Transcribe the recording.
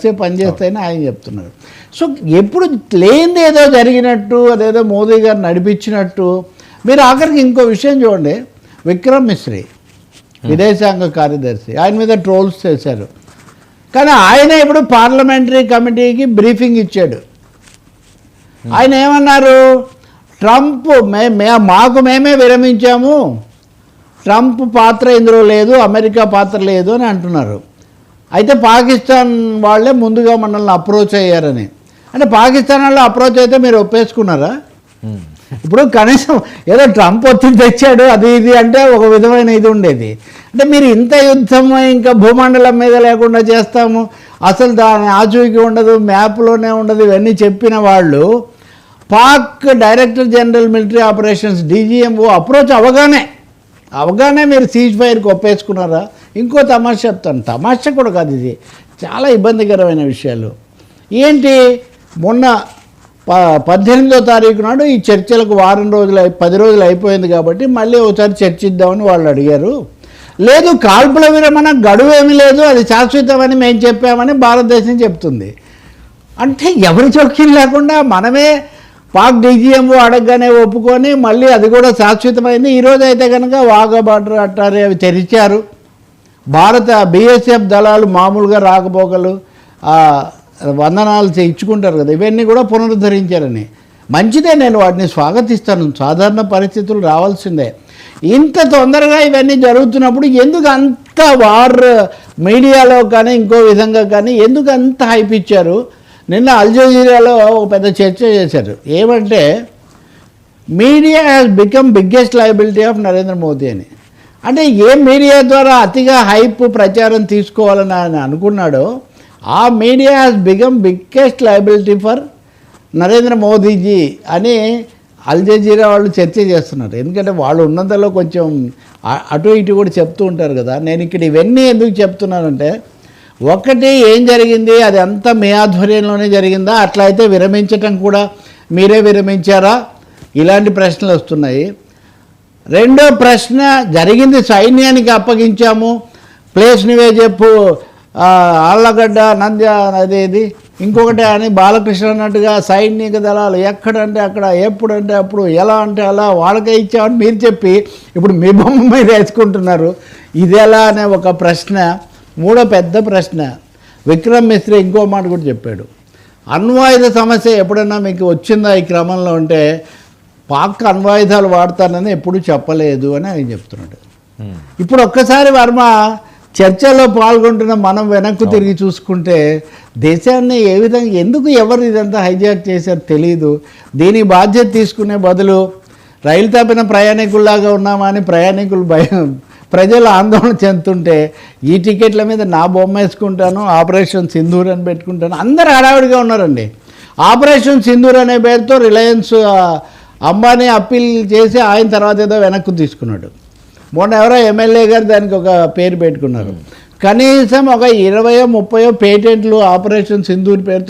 కలిసే పనిచేస్తాయని ఆయన చెప్తున్నారు. సో ఎప్పుడు లేనిది ఏదో జరిగినట్టు అదేదో మోదీ గారు నడిపించినట్టు మీరు ఆఖరికి ఇంకో విషయం చూడండి. విక్రమ్ మిశ్రీ విదేశాంగ కార్యదర్శి ఆయన మీద ట్రోల్స్ చేశారు. కానీ ఆయన ఇప్పుడు పార్లమెంటరీ కమిటీకి బ్రీఫింగ్ ఇచ్చాడు. ఆయన ఏమన్నారు? ట్రంప్ మే మే- మాకు మేమే విరమించాము. ట్రంప్ పాత్ర ఇందులో లేదు అమెరికా పాత్ర లేదు అని అంటున్నారు. అయితే పాకిస్తాన్ వాళ్ళే ముందుగా మనల్ని అప్రోచ్ అయ్యారని. అంటే పాకిస్తాన్ వాళ్ళు అప్రోచ్ అయితే మీరు ఒప్పేసుకున్నారా? ఇప్పుడు కనీసం ఏదో ట్రంప్ ఒత్తిడి తెచ్చాడు అది ఇది అంటే ఒక విధమైన ఇది ఉండేది. అంటే మీరు ఇంత యుద్ధం ఇంకా భూమండలం మీద లేకుండా చేస్తాము. అసలు దాని ఆచూకీ ఉండదు మ్యాప్లోనే ఉండదు ఇవన్నీ చెప్పిన వాళ్ళు Pak director general military operations DGMO approach అవగానే అవగానే మీరు సీజ్ ఫైర్కి ఒప్పేసుకున్నారా? ఇంకో తమాషా చెప్తాను. తమాషా కూడా కాదు ఇది. చాలా ఇబ్బందికరమైన విషయాలు. ఏంటి? మొన్న ప పద్దెనిమిదో తారీఖు నాడు ఈ చర్చలకు వారం రోజులు అయి- పది రోజులు అయిపోయింది కాబట్టి మళ్ళీ ఒకసారి చర్చిద్దామని వాళ్ళు అడిగారు. లేదు కాల్పుల విరమణ గడువు ఏమీ లేదు అది శాశ్వతమని మేము చెప్పామని భారతదేశం చెప్తుంది. అంటే ఎవరి చౌక్యం లేకుండా మనమే పాక్ డీజీఎంఓ అడగగానే ఒప్పుకొని మళ్ళీ అది కూడా శాశ్వతమైంది. ఈరోజు అయితే కనుక వాఘా బార్డర్ అవి తెరిచారు. భారత బీఎస్ఎఫ్ దళాలు మామూలుగా రాకపోకలు వందనాలు చే- ఇచ్చుకుంటారు కదా. ఇవన్నీ కూడా పునరుద్ధరించారని. మంచిదే నేను వాటిని స్వాగతిస్తాను. సాధారణ పరిస్థితులు రావాల్సిందే. ఇంత తొందరగా ఇవన్నీ జరుగుతున్నప్పుడు ఎందుకు అంత వార్ మీడియాలో కానీ ఇంకో విధంగా కానీ ఎందుకు అంత హైప్ ఇచ్చారు? నిన్న అల్జీరియాలో ఒక పెద్ద చర్చ చేశారు. ఏమంటే media has become biggest liability of Narendra Modi అని. అంటే ఏ మీడియా ద్వారా అతిగా హైప్ ప్రచారం తీసుకోవాలని ఆయన అనుకున్నాడో ఆ media has become biggest liability for Narendra Modiji అని అల్ వాళ్ళు చర్చ చేస్తున్నారు. ఎందుకంటే వాళ్ళు ఉన్నంతలో కొంచెం అటు ఇటు కూడా చెప్తూ ఉంటారు కదా. నేను ఇక్కడ ఇవన్నీ ఎందుకు చెప్తున్నానంటే ఒకటి ఏం జరిగింది? అది అంతా మీ ఆధ్వర్యంలోనే జరిగిందా? అట్లా అయితే విరమించటం కూడా మీరే విరమించారా? ఇలాంటి ప్రశ్నలు వస్తున్నాయి. రెండో ప్రశ్న జరిగింది సైన్యానికి అప్పగించాము. ప్లేస్ నువ్వే చెప్పు. ఆళ్ళగడ్డ నంద్య అదేది ఇంకొకటి అని బాలకృష్ణ అన్నట్టుగా సైనిక దళాలు ఎక్కడంటే అక్కడ ఎప్పుడంటే అప్పుడు ఎలా అంటే అలా వాళ్ళకే ఇచ్చామని మీరు చెప్పి ఇప్పుడు మీ బొమ్మ మీద వేసుకుంటున్నారు. ఇది ఎలా అనే ఒక ప్రశ్న. మూడో పెద్ద ప్రశ్న. విక్రమ్ మిశ్రీ ఇంకో మాట కూడా చెప్పాడు. అణ్వాయుధ సమస్య ఎప్పుడైనా మీకు వచ్చిందా ఈ క్రమంలో అంటే పాక్ అణ్వాయుధాలు వాడతానని ఎప్పుడూ చెప్పలేదు అని ఆయన చెప్తున్నాడు. ఇప్పుడు ఒక్కసారి వర్మ చర్చలో పాల్గొంటున్న మనం వెనక్కు తిరిగి చూసుకుంటే దేశాన్ని ఏ విధంగా ఎందుకు ఎవరు ఇదంతా హైజాక్ చేశారు తెలియదు దీని బాధ్యత తీసుకునే బదులు రైలు తప్పిన ప్రయాణికుల్లాగా ఉన్నామని ప్రయాణికులు భయం. ప్రజలు ఆందోళన చెందుతుంటే ఈ టికెట్ల మీద నా బొమ్మ వేసుకుంటాను ఆపరేషన్ సింధూర్ అని పెట్టుకుంటాను. అందరు హడావిడిగా ఉన్నారండి. ఆపరేషన్ సింధూర్ అనే పేరుతో రిలయన్స్ అంబానీ అప్పీల్ చేసి ఆయన తర్వాత ఏదో వెనక్కు తీసుకున్నాడు. మొన్న ఎవరో ఎమ్మెల్యే గారు దానికి ఒక పేరు పెట్టుకున్నారు. కనీసం ఒక ఇరవయో ముప్పయో పేటెంట్లు ఆపరేషన్ సింధూర్ పేరుతో